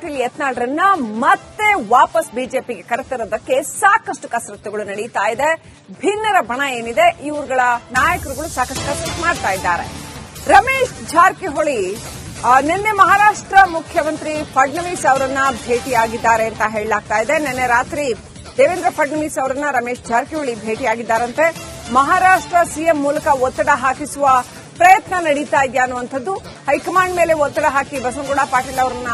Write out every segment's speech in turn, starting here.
ಪಾಟೀಲ್ ಯತ್ನಾಳ್ರನ್ನ ಮತ್ತೆ ವಾಪಸ್ ಬಿಜೆಪಿಗೆ ಕರೆತರೋದಕ್ಕೆ ಸಾಕಷ್ಟು ಕಸರತ್ತುಗಳು ನಡೀತಾ ಇದೆ. ಭಿನ್ನರ ಬಣ ಏನಿದೆ, ಇವರುಗಳ ನಾಯಕರುಗಳು ಸಾಕಷ್ಟು ಕಸರತ್ತು ಮಾಡ್ತಾ ಇದ್ದಾರೆ. ರಮೇಶ್ ಜಾರಕಿಹೊಳಿ ನಿನ್ನೆ ಮಹಾರಾಷ್ಟ್ರ ಮುಖ್ಯಮಂತ್ರಿ ಫಡ್ನವೀಸ್ ಅವರನ್ನ ಭೇಟಿಯಾಗಿದ್ದಾರೆ ಅಂತ ಹೇಳಲಾಗ್ತಾ ಇದೆ. ನಿನ್ನೆ ರಾತ್ರಿ ದೇವೇಂದ್ರ ಫಡ್ನವೀಸ್ ಅವರನ್ನ ರಮೇಶ್ ಜಾರಕಿಹೊಳಿ ಭೇಟಿಯಾಗಿದ್ದಾರಂತೆ. ಮಹಾರಾಷ್ಟ್ರ ಸಿಎಂ ಮೂಲಕ ಒತ್ತಡ ಹಾಕಿಸುವ ಪ್ರಯತ್ನ ನಡೀತಾ ಇದೆಯಾ ಅನ್ನುವಂಥದ್ದು. ಹೈಕಮಾಂಡ್ ಮೇಲೆ ಒತ್ತಡ ಹಾಕಿ ಬಸವನಗೌಡ ಪಾಟೀಲ್ ಅವರನ್ನ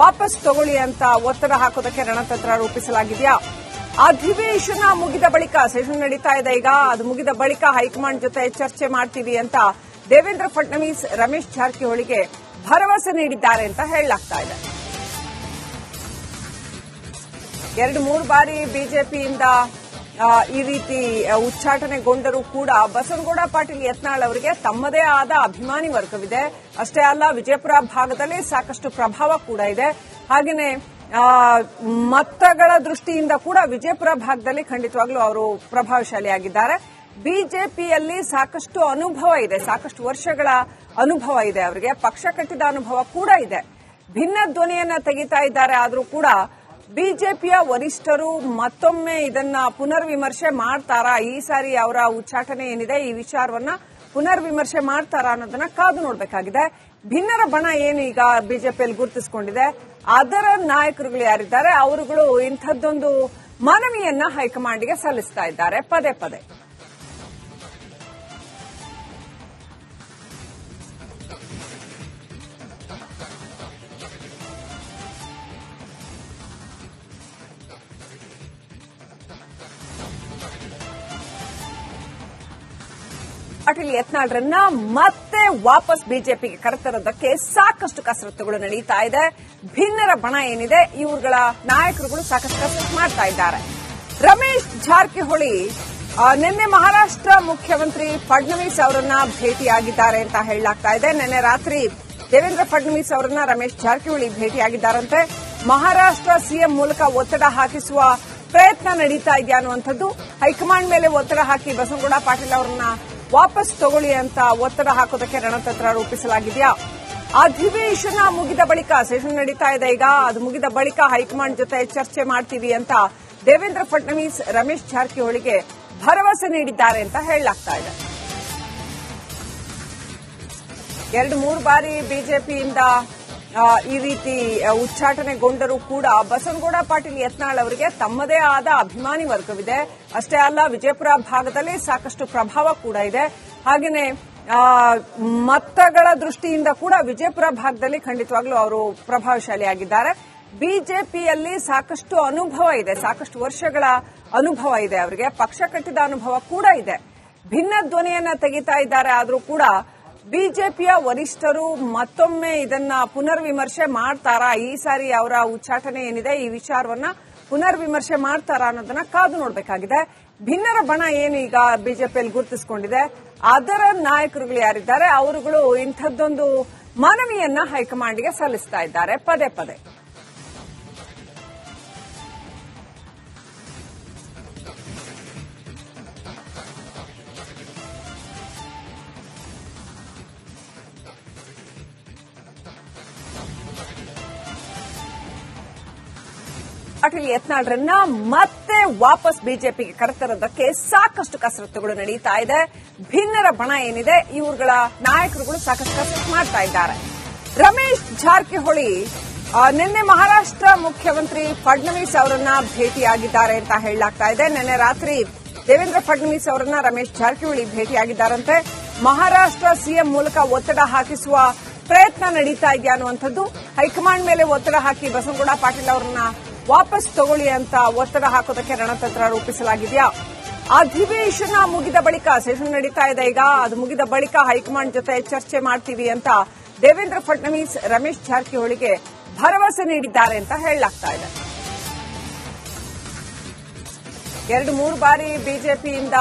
ವಾಪಸ್ ತಗೊಳ್ಳಿ ಅಂತ ಒತ್ತಡ ಹಾಕೋದಕ್ಕೆ ರಣತಂತ್ರ ರೂಪಿಸಲಾಗಿದೆಯಾ? ಅಧಿವೇಶನ ಮುಗಿದ ಬಳಿಕ ಸೆಷನ್ ನಡೀತಾ ಇದೆ ಈಗ. ಅದು ಮುಗಿದ ಬಳಿಕ ಹೈಕಮಾಂಡ್ ಜೊತೆ ಚರ್ಚೆ ಮಾಡ್ತೀವಿ ಅಂತ ದೇವೇಂದ್ರ ಫಡ್ನವೀಸ್ ರಮೇಶ್ ಜಾರಕಿಹೊಳಿಗೆ ಭರವಸೆ ನೀಡಿದ್ದಾರೆ ಅಂತ ಹೇಳಲಾಗ್ತಾ ಇದೆ. ಎರಡು, ಮೂರು ಬಾರಿ ಬಿಜೆಪಿಯಿಂದ ಈ ರೀತಿ ಉಚ್ಚಾಟನೆಗೊಂಡರೂ ಕೂಡ ಬಸವನಗೌಡ ಪಾಟೀಲ್ ಯತ್ನಾಳ್ ಅವರಿಗೆ ತಮ್ಮದೇ ಆದ ಅಭಿಮಾನಿ ವರ್ಗವಿದೆ. ಅಷ್ಟೇ ಅಲ್ಲ, ವಿಜಯಪುರ ಭಾಗದಲ್ಲಿ ಸಾಕಷ್ಟು ಪ್ರಭಾವ ಕೂಡ ಇದೆ. ಹಾಗೆಯೇ ಮತಗಳ ದೃಷ್ಟಿಯಿಂದ ಕೂಡ ವಿಜಯಪುರ ಭಾಗದಲ್ಲಿ ಖಂಡಿತವಾಗ್ಲೂ ಅವರು ಪ್ರಭಾವಶಾಲಿಯಾಗಿದ್ದಾರೆ. ಬಿಜೆಪಿಯಲ್ಲಿ ಸಾಕಷ್ಟು ಅನುಭವ ಇದೆ, ಸಾಕಷ್ಟು ವರ್ಷಗಳ ಅನುಭವ ಇದೆ ಅವರಿಗೆ. ಪಕ್ಷ ಕಟ್ಟಿದ ಅನುಭವ ಕೂಡ ಇದೆ. ಭಿನ್ನ ಧ್ವನಿಯನ್ನ ತೆಗಿತಾ ಇದ್ದಾರೆ ಆದರೂ ಕೂಡ ಬಿಜೆಪಿಯ ವರಿಷ್ಠರು ಮತ್ತೊಮ್ಮೆ ಇದನ್ನ ಪುನರ್ವಿಮರ್ಶೆ ಮಾಡ್ತಾರಾ? ಈ ಸಾರಿ ಅವರ ಉಚ್ಚಾಟನೆ ಏನಿದೆ? ಈ ವಿಚಾರವನ್ನ ಪುನರ್ವಿಮರ್ಶೆ ಮಾಡ್ತಾರಾ ಅನ್ನೋದನ್ನ ಕಾದು ನೋಡಬೇಕಾಗಿದೆ. ಭಿನ್ನರ ಬಣ ಏನು ಈಗ ಬಿಜೆಪಿಯಲ್ಲಿ ಗುರುತಿಸಿಕೊಂಡಿದೆ. ಅದರ ನಾಯಕರುಗಳು ಯಾರಿದ್ದಾರೆ? ಅವರುಗಳು ಇಂಥದ್ದೊಂದು ಮನವಿಯನ್ನ ಹೈಕಮಾಂಡ್ಗೆ ಸಲ್ಲಿಸ್ತಾ ಇದ್ದಾರೆ. ಪದೇ ಪದೇ. ಪಾಟೀಲ್ ಯತ್ನಾಳ್ರನ್ನ ಮತ್ತೆ ವಾಪಸ್ ಬಿಜೆಪಿಗೆ ಕರೆತರೋದಕ್ಕೆ ಸಾಕಷ್ಟು ಕಸರತ್ತುಗಳು ನಡೀತಾ ಇದೆ. ಭಿನ್ನರ ಬಣ ಏನಿದೆ ಇವರುಗಳ ನಾಯಕರುಗಳು ಸಾಕಷ್ಟು ಕಸರತ್ತು ಮಾಡ್ತಾ ಇದ್ದಾರೆ. ರಮೇಶ್ ಜಾರಕಿಹೊಳಿ ನಿನ್ನೆ ಮಹಾರಾಷ್ಟ್ರ ಮುಖ್ಯಮಂತ್ರಿ ಫಡ್ನವೀಸ್ ಅವರನ್ನ ಭೇಟಿಯಾಗಿದ್ದಾರೆ ಅಂತ ಹೇಳಲಾಗ್ತಾ ಇದೆ. ನಿನ್ನೆ ರಾತ್ರಿ ದೇವೇಂದ್ರ ಫಡ್ನವೀಸ್ ಅವರನ್ನ ರಮೇಶ್ ಜಾರಕಿಹೊಳಿ ಭೇಟಿಯಾಗಿದ್ದಾರಂತೆ. ಮಹಾರಾಷ್ಟ್ರ ಸಿಎಂ ಮೂಲಕ ಒತ್ತಡ ಹಾಕಿಸುವ ಪ್ರಯತ್ನ ನಡೀತಾ ಇದೆಯಾ ಅನ್ನುವಂಥದ್ದು, ಹೈಕಮಾಂಡ್ ಮೇಲೆ ಒತ್ತಡ ಹಾಕಿ ಬಸವನಗೌಡ ಪಾಟೀಲ್ ಅವರನ್ನ ವಾಪಸ್ ತಗೊಳ್ಳಿ ಅಂತ ಒತ್ತಡ ಹಾಕೋದಕ್ಕೆ ರಣತಂತ್ರ ರೂಪಿಸಲಾಗಿದೆಯಾ? ಅಧಿವೇಶನ ಮುಗಿದ ಬಳಿಕ ಸೆಷನ್ ನಡೀತಾ ಇದೆ ಈಗ. ಅದು ಮುಗಿದ ಬಳಿಕ ಹೈಕಮಾಂಡ್ ಜೊತೆ ಚರ್ಚೆ ಮಾಡ್ತೀವಿ ಅಂತ ದೇವೇಂದ್ರ ಫಡ್ನವೀಸ್ ರಮೇಶ್ ಜಾರಕಿಹೊಳಿಗೆ ಭರವಸೆ ನೀಡಿದ್ದಾರೆ ಅಂತ ಹೇಳಲಾಗ್ತಾ ಇದೆ. ಎರಡು ಮೂರು ಬಾರಿ ಬಿಜೆಪಿಯಿಂದ ಈ ರೀತಿ ಉಚ್ಚಾಟನೆಗೊಂಡರೂ ಕೂಡ ಬಸನಗೌಡ ಪಾಟೀಲ್ ಯತ್ನಾಳ್ ಅವರಿಗೆ ತಮ್ಮದೇ ಆದ ಅಭಿಮಾನಿ ವರ್ಗವಿದೆ. ಅಷ್ಟೇ ಅಲ್ಲ, ವಿಜಯಪುರ ಭಾಗದಲ್ಲಿ ಸಾಕಷ್ಟು ಪ್ರಭಾವ ಕೂಡ ಇದೆ. ಹಾಗೆಯೇ ಮತಗಳ ದೃಷ್ಟಿಯಿಂದ ಕೂಡ ವಿಜಯಪುರ ಭಾಗದಲ್ಲಿ ಖಂಡಿತವಾಗ್ಲೂ ಅವರು ಪ್ರಭಾವಶಾಲಿಯಾಗಿದ್ದಾರೆ. ಬಿಜೆಪಿಯಲ್ಲಿ ಸಾಕಷ್ಟು ಅನುಭವ ಇದೆ, ಸಾಕಷ್ಟು ವರ್ಷಗಳ ಅನುಭವ ಇದೆ ಅವರಿಗೆ. ಪಕ್ಷ ಕಟ್ಟಿದ ಅನುಭವ ಕೂಡ ಇದೆ. ಭಿನ್ನ ಧ್ವನಿಯನ್ನ ತೆಗಿತಾ ಇದ್ದಾರೆ ಆದರೂ ಕೂಡ ಬಿಜೆಪಿಯ ವರಿಷ್ಠರು ಮತ್ತೊಮ್ಮೆ ಇದನ್ನ ಪುನರ್ವಿಮರ್ಶೆ ಮಾಡ್ತಾರಾ? ಈ ಸಾರಿ ಅವರ ಉಚ್ಚಾಟನೆ ಏನಿದೆ? ಈ ವಿಚಾರವನ್ನ ಪುನರ್ವಿಮರ್ಶೆ ಮಾಡ್ತಾರಾ ಅನ್ನೋದನ್ನ ಕಾದು ನೋಡಬೇಕಾಗಿದೆ. ಭಿನ್ನರ ಬಣ ಏನು ಈಗ ಬಿಜೆಪಿಯಲ್ಲಿ ಗುರುತಿಸಿಕೊಂಡಿದೆ. ಅದರ ನಾಯಕರುಗಳು ಯಾರಿದ್ದಾರೆ? ಅವರುಗಳು ಇಂಥದ್ದೊಂದು ಮನವಿಯನ್ನ ಹೈಕಮಾಂಡ್ಗೆ ಸಲ್ಲಿಸ್ತಾ ಇದ್ದಾರೆ. ಪದೇ ಪದೇ. ಪಾಟೀಲ್ ಯತ್ನಾಳ್ರನ್ನ ಮತ್ತೆ ವಾಪಸ್ ಬಿಜೆಪಿಗೆ ಕರೆತರೋದಕ್ಕೆ ಸಾಕಷ್ಟು ಕಸರತ್ತುಗಳು ನಡೀತಾ ಇದೆ. ಭಿನ್ನರ ಬಣ ಏನಿದೆ ಇವರುಗಳ ನಾಯಕರುಗಳು ಸಾಕಷ್ಟು ಕಸರತ್ತು ಮಾಡ್ತಾ ಇದ್ದಾರೆ. ರಮೇಶ್ ಜಾರಕಿಹೊಳಿ ನಿನ್ನೆ ಮಹಾರಾಷ್ಟ್ರ ಮುಖ್ಯಮಂತ್ರಿ ಫಡ್ನವೀಸ್ ಅವರನ್ನ ಭೇಟಿಯಾಗಿದ್ದಾರೆ ಅಂತ ಹೇಳಲಾಗ್ತಾ ಇದೆ. ನಿನ್ನೆ ರಾತ್ರಿ ದೇವೇಂದ್ರ ಫಡ್ನವೀಸ್ ಅವರನ್ನ ರಮೇಶ್ ಜಾರಕಿಹೊಳಿ ಭೇಟಿಯಾಗಿದ್ದಾರಂತೆ. ಮಹಾರಾಷ್ಟ್ರ ಸಿಎಂ ಮೂಲಕ ಒತ್ತಡ ಹಾಕಿಸುವ ಪ್ರಯತ್ನ ನಡೀತಾ ಇದೆಯಾ ಅನ್ನುವಂಥದ್ದು. ಹೈಕಮಾಂಡ್ ಮೇಲೆ ಒತ್ತಡ ಹಾಕಿ ಬಸವಗೌಡ ಪಾಟೀಲ್ ಅವರನ್ನ ವಾಪಸ್ ತಗೊಳ್ಳಿ ಅಂತ ಒತ್ತಡ ಹಾಕೋದಕ್ಕೆ ರಣತಂತ್ರ ರೂಪಿಸಲಾಗಿದೆಯಾ? ಅಧಿವೇಶನ ಮುಗಿದ ಬಳಿಕ ಸೆಷನ್ ನಡೀತಾ ಇದೆ ಈಗ, ಅದು ಮುಗಿದ ಬಳಿಕ ಹೈಕಮಾಂಡ್ ಜೊತೆ ಚರ್ಚೆ ಮಾಡ್ತೀವಿ ಅಂತ ದೇವೇಂದ್ರ ಫಡ್ನವೀಸ್ ರಮೇಶ್ ಜಾರಕಿಹೊಳಿಗೆ ಭರವಸೆ ನೀಡಿದ್ದಾರೆ ಅಂತ ಹೇಳಲಾಗ್ತಾ ಇದೆ. ಎರಡು, ಮೂರು ಬಾರಿ ಬಿಜೆಪಿಯಿಂದ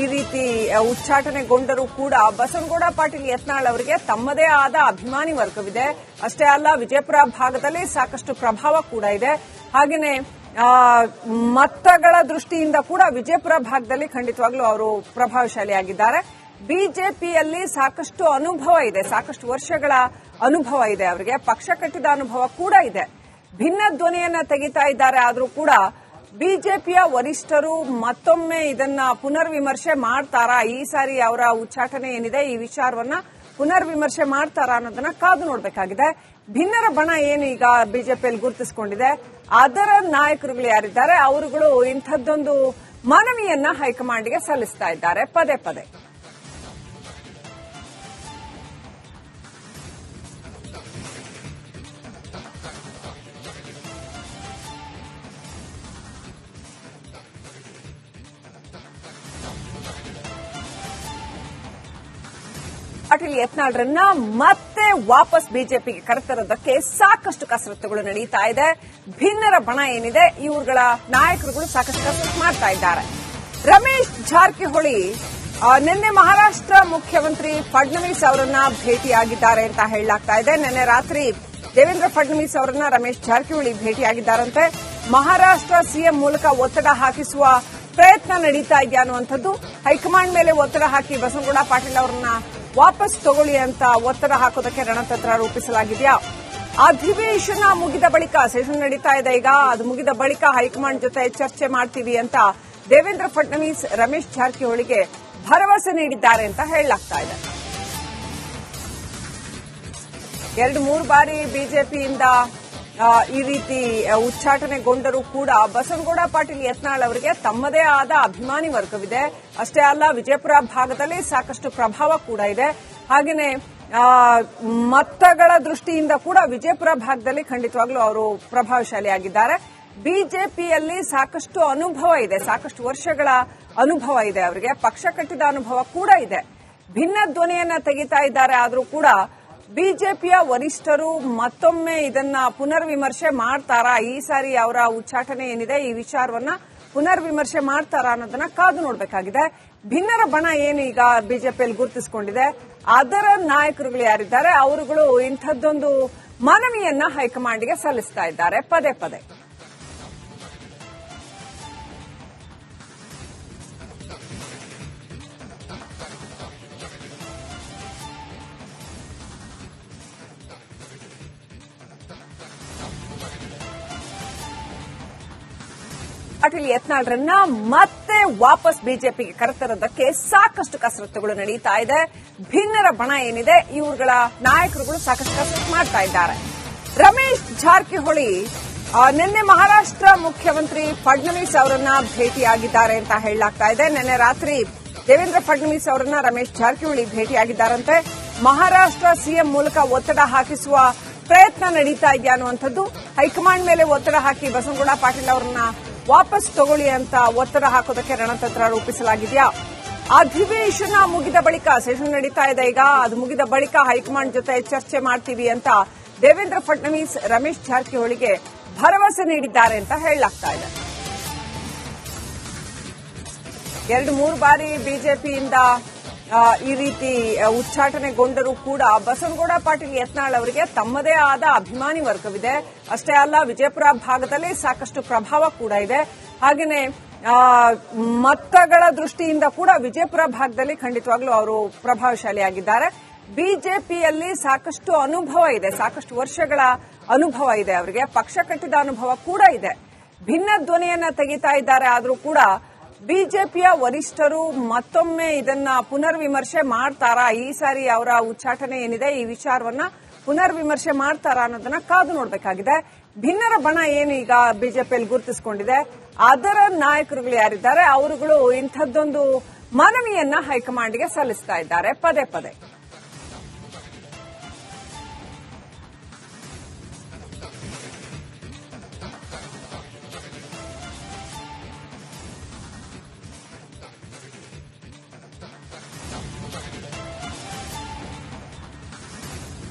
ಈ ರೀತಿ ಉಚ್ಚಾಟನೆಗೊಂಡರೂ ಕೂಡ ಬಸವನಗೌಡ ಪಾಟೀಲ್ ಯತ್ನಾಳ್ ಅವರಿಗೆ ತಮ್ಮದೇ ಆದ ಅಭಿಮಾನಿ ವರ್ಗವಿದೆ. ಅಷ್ಟೇ ಅಲ್ಲ, ವಿಜಯಪುರ ಭಾಗದಲ್ಲಿ ಸಾಕಷ್ಟು ಪ್ರಭಾವ ಕೂಡ ಇದೆ. ಹಾಗೆಯೇ ಮತಗಳ ದೃಷ್ಟಿಯಿಂದ ಕೂಡ ವಿಜಯಪುರ ಭಾಗದಲ್ಲಿ ಖಂಡಿತವಾಗ್ಲೂ ಅವರು ಪ್ರಭಾವಶಾಲಿಯಾಗಿದ್ದಾರೆ. ಬಿಜೆಪಿಯಲ್ಲಿ ಸಾಕಷ್ಟು ಅನುಭವ ಇದೆ, ಸಾಕಷ್ಟು ವರ್ಷಗಳ ಅನುಭವ ಇದೆ ಅವರಿಗೆ. ಪಕ್ಷ ಕಟ್ಟಿದ ಅನುಭವ ಕೂಡ ಇದೆ. ಭಿನ್ನ ಧ್ವನಿಯನ್ನ ತೆಗಿತಾ ಇದ್ದಾರೆ ಆದರೂ ಕೂಡ ಬಿಜೆಪಿಯ ವರಿಷ್ಠರು ಮತ್ತೊಮ್ಮೆ ಇದನ್ನ ಪುನರ್ವಿಮರ್ಶೆ ಮಾಡ್ತಾರಾ? ಈ ಸಾರಿ ಅವರ ಉಚ್ಚಾಟನೆ ಏನಿದೆ? ಈ ವಿಚಾರವನ್ನ ಪುನರ್ವಿಮರ್ಶೆ ಮಾಡ್ತಾರಾ ಅನ್ನೋದನ್ನ ಕಾದು ನೋಡಬೇಕಾಗಿದೆ. ಭಿನ್ನರ ಬಣ ಏನು ಈಗ ಬಿಜೆಪಿಯಲ್ಲಿ ಗುರುತಿಸಿಕೊಂಡಿದೆ. ಅದರ ನಾಯಕರುಗಳು ಯಾರಿದ್ದಾರೆ? ಅವರುಗಳು ಇಂಥದ್ದೊಂದು ಮನವಿಯನ್ನ ಹೈಕಮಾಂಡ್ಗೆ ಸಲ್ಲಿಸ್ತಾ ಇದ್ದಾರೆ. ಪದೇ ಪದೇ. ಪಾಟೀಲ್ ಯತ್ನಾಳ್ರನ್ನ ಮತ್ತೆ ವಾಪಸ್ ಬಿಜೆಪಿಗೆ ಕರೆತರೋದಕ್ಕೆ ಸಾಕಷ್ಟು ಕಸರತ್ತುಗಳು ನಡೀತಾ ಇದೆ. ಭಿನ್ನರ ಬಣ ಏನಿದೆ ಇವರುಗಳ ನಾಯಕರುಗಳು ಸಾಕಷ್ಟು ಕಸರತ್ತು ಮಾಡ್ತಾ ಇದ್ದಾರೆ. ರಮೇಶ್ ಜಾರಕಿಹೊಳಿ ನಿನ್ನೆ ಮಹಾರಾಷ್ಟ್ರ ಮುಖ್ಯಮಂತ್ರಿ ಫಡ್ನವೀಸ್ ಅವರನ್ನ ಭೇಟಿಯಾಗಿದ್ದಾರೆ ಅಂತ ಹೇಳಲಾಗ್ತಾ ಇದೆ. ನಿನ್ನೆ ರಾತ್ರಿ ದೇವೇಂದ್ರ ಫಡ್ನವೀಸ್ ಅವರನ್ನ ರಮೇಶ್ ಜಾರಕಿಹೊಳಿ ಭೇಟಿಯಾಗಿದ್ದಾರಂತೆ. ಮಹಾರಾಷ್ಟ್ರ ಸಿಎಂ ಮೂಲಕ ಒತ್ತಡ ಹಾಕಿಸುವ ಪ್ರಯತ್ನ ನಡೀತಾ ಇದೆಯಾ ಅನ್ನುವಂಥದ್ದು, ಹೈಕಮಾಂಡ್ ಮೇಲೆ ಒತ್ತಡ ಹಾಕಿ ಬಸವನಗೌಡ ಪಾಟೀಲ್ ಅವರನ್ನ ವಾಪಸ್ ತಗೊಳ್ಳಿ ಅಂತ ಒತ್ತಡ ಹಾಕೋದಕ್ಕೆ ರಣತಂತ್ರ ರೂಪಿಸಲಾಗಿದೆಯಾ? ಅಧಿವೇಶನ ಮುಗಿದ ಬಳಿಕ, ಸೆಷನ್ ನಡೀತಾ ಇದೆ ಈಗ. ಅದು ಮುಗಿದ ಬಳಿಕ ಹೈಕಮಾಂಡ್ ಜೊತೆ ಚರ್ಚೆ ಮಾಡ್ತೀವಿ ಅಂತ ದೇವೇಂದ್ರ ಫಡ್ನವೀಸ್ ರಮೇಶ್ ಜಾರಕಿಹೊಳಿಗೆ ಭರವಸೆ ನೀಡಿದ್ದಾರೆ ಅಂತ ಹೇಳಲಾಗ್ತಾ ಇದೆ. ಎರಡು, ಮೂರು ಬಾರಿ ಬಿಜೆಪಿಯಿಂದ ಈ ರೀತಿ ಉಚ್ಚಾಟನೆಗೊಂಡರೂ ಕೂಡ ಬಸವನಗೌಡ ಪಾಟೀಲ್ ಯತ್ನಾಳ್ ಅವರಿಗೆ ತಮ್ಮದೇ ಆದ ಅಭಿಮಾನಿ ವರ್ಗವಿದೆ. ಅಷ್ಟೇ ಅಲ್ಲ, ವಿಜಯಪುರ ಭಾಗದಲ್ಲಿ ಸಾಕಷ್ಟು ಪ್ರಭಾವ ಕೂಡ ಇದೆ. ಹಾಗೆಯೇ ಮತಗಳ ದೃಷ್ಟಿಯಿಂದ ಕೂಡ ವಿಜಯಪುರ ಭಾಗದಲ್ಲಿ ಖಂಡಿತವಾಗ್ಲೂ ಅವರು ಪ್ರಭಾವಶಾಲಿಯಾಗಿದ್ದಾರೆ. ಬಿಜೆಪಿಯಲ್ಲಿ ಸಾಕಷ್ಟು ಅನುಭವ ಇದೆ, ಸಾಕಷ್ಟು ವರ್ಷಗಳ ಅನುಭವ ಇದೆ ಅವರಿಗೆ. ಪಕ್ಷ ಕಟ್ಟಿದ ಅನುಭವ ಕೂಡ ಇದೆ. ಭಿನ್ನ ಧ್ವನಿಯನ್ನ ತೆಗಿತಾ ಇದ್ದಾರೆ ಆದರೂ ಕೂಡ ಬಿಜೆಪಿಯ ವರಿಷ್ಠರು ಮತ್ತೊಮ್ಮೆ ಇದನ್ನ ಪುನರ್ವಿಮರ್ಶೆ ಮಾಡ್ತಾರಾ? ಈ ಸಾರಿ ಅವರ ಉಚ್ಚಾಟನೆ ಏನಿದೆ? ಈ ವಿಚಾರವನ್ನ ಪುನರ್ವಿಮರ್ಶೆ ಮಾಡ್ತಾರಾ ಅನ್ನೋದನ್ನ ಕಾದು ನೋಡಬೇಕಾಗಿದೆ. ಭಿನ್ನರ ಬಣ ಏನು ಈಗ ಬಿಜೆಪಿಯಲ್ಲಿ ಗುರುತಿಸಿಕೊಂಡಿದೆ? ಅದರ ನಾಯಕರುಗಳು ಯಾರಿದ್ದಾರೆ? ಅವರುಗಳು ಇಂಥದ್ದೊಂದು ಮನವಿಯನ್ನ ಹೈಕಮಾಂಡ್ಗೆ ಸಲ್ಲಿಸ್ತಾ ಇದ್ದಾರೆ. ಪದೇ ಪದೇ. ಪಾಟೀಲ್ ಯತ್ನಾಳ್ರನ್ನ ಮತ್ತೆ ವಾಪಸ್ ಬಿಜೆಪಿಗೆ ಕರೆತರೋದಕ್ಕೆ ಸಾಕಷ್ಟು ಕಸರತ್ತುಗಳು ನಡೀತಾ ಇದೆ. ಭಿನ್ನರ ಬಣ ಏನಿದೆ ಇವುಗಳ ನಾಯಕರುಗಳು ಸಾಕಷ್ಟು ಕಸರತ್ತು ಮಾಡ್ತಾ ಇದ್ದಾರೆ. ರಮೇಶ್ ಜಾರಕಿಹೊಳಿ ನಿನ್ನೆ ಮಹಾರಾಷ್ಟ್ರ ಮುಖ್ಯಮಂತ್ರಿ ಫಡ್ನವೀಸ್ ಅವರನ್ನ ಭೇಟಿಯಾಗಿದ್ದಾರೆ ಅಂತ ಹೇಳಲಾಗ್ತಾ ಇದೆ. ನಿನ್ನೆ ರಾತ್ರಿ ದೇವೇಂದ್ರ ಫಡ್ನವೀಸ್ ಅವರನ್ನ ರಮೇಶ್ ಜಾರಕಿಹೊಳಿ ಭೇಟಿಯಾಗಿದ್ದಾರಂತೆ. ಮಹಾರಾಷ್ಟ್ರ ಸಿಎಂ ಮೂಲಕ ಒತ್ತಡ ಹಾಕಿಸುವ ಪ್ರಯತ್ನ ನಡೀತಾ ಇದೆಯಾ ಅನ್ನುವಂಥದ್ದು, ಹೈಕಮಾಂಡ್ ಮೇಲೆ ಒತ್ತಡ ಹಾಕಿ ಬಸವನಗೌಡ ಪಾಟೀಲ್ ಅವರನ್ನ ವಾಪಸ್ ತಗೊಳ್ಳಿ ಅಂತ ಒತ್ತಡ ಹಾಕೋದಕ್ಕೆ ರಣತಂತ್ರ ರೂಪಿಸಲಾಗಿದೆಯಾ? ಅಧಿವೇಶನ ಮುಗಿದ ಬಳಿಕ ಸೆಷನ್ ನಡೀತಾ ಇದೆ ಈಗ. ಅದು ಮುಗಿದ ಬಳಿಕ ಹೈಕಮಾಂಡ್ ಜೊತೆ ಚರ್ಚೆ ಮಾಡ್ತೀವಿ ಅಂತ ದೇವೇಂದ್ರ ಫಡ್ನವೀಸ್ ರಮೇಶ್ ಜಾರಕಿಹೊಳಿಗೆ ಭರವಸೆ ನೀಡಿದ್ದಾರೆ ಅಂತ ಹೇಳಲಾಗ್ತಾ ಇದೆ. ಎರಡು, ಮೂರು ಬಾರಿ ಬಿಜೆಪಿಯಿಂದ ಈ ರೀತಿ ಉಚ್ಚಾಟನೆಗೊಂಡರೂ ಕೂಡ ಬಸವನಗೌಡ ಪಾಟೀಲ್ ಯತ್ನಾಳ್ ಅವರಿಗೆ ತಮ್ಮದೇ ಆದ ಅಭಿಮಾನಿ ವರ್ಗವಿದೆ. ಅಷ್ಟೇ ಅಲ್ಲ, ವಿಜಯಪುರ ಭಾಗದಲ್ಲಿ ಸಾಕಷ್ಟು ಪ್ರಭಾವ ಕೂಡ ಇದೆ. ಹಾಗೆಯೇ ಮತಗಳ ದೃಷ್ಟಿಯಿಂದ ಕೂಡ ವಿಜಯಪುರ ಭಾಗದಲ್ಲಿ ಖಂಡಿತವಾಗ್ಲೂ ಅವರು ಪ್ರಭಾವಶಾಲಿಯಾಗಿದ್ದಾರೆ. ಬಿಜೆಪಿಯಲ್ಲಿ ಸಾಕಷ್ಟು ಅನುಭವ ಇದೆ, ಸಾಕಷ್ಟು ವರ್ಷಗಳ ಅನುಭವ ಇದೆ ಅವರಿಗೆ. ಪಕ್ಷ ಕಟ್ಟಿದ ಅನುಭವ ಕೂಡ ಇದೆ. ಭಿನ್ನ ಧ್ವನಿಯನ್ನ ತೆಗಿತಾ ಇದ್ದಾರೆ ಆದರೂ ಕೂಡ ಬಿಜೆಪಿಯ ವರಿಷ್ಠರು ಮತ್ತೊಮ್ಮೆ ಇದನ್ನ ಪುನರ್ವಿಮರ್ಶೆ ಮಾಡ್ತಾರಾ? ಈ ಸಾರಿ ಅವರ ಉಚ್ಚಾಟನೆ ಏನಿದೆ? ಈ ವಿಚಾರವನ್ನ ಪುನರ್ವಿಮರ್ಶೆ ಮಾಡ್ತಾರಾ ಅನ್ನೋದನ್ನ ಕಾದು ನೋಡಬೇಕಾಗಿದೆ. ಭಿನ್ನರ ಬಣ ಏನು ಈಗ ಬಿಜೆಪಿಯಲ್ಲಿ ಗುರುತಿಸಿಕೊಂಡಿದೆ? ಅದರ ನಾಯಕರುಗಳು ಯಾರಿದ್ದಾರೆ? ಅವರುಗಳು ಇಂಥದ್ದೊಂದು ಮನವಿಯನ್ನ ಹೈಕಮಾಂಡ್ಗೆ ಸಲ್ಲಿಸ್ತಾ ಇದ್ದಾರೆ. ಪದೇ ಪದೇ.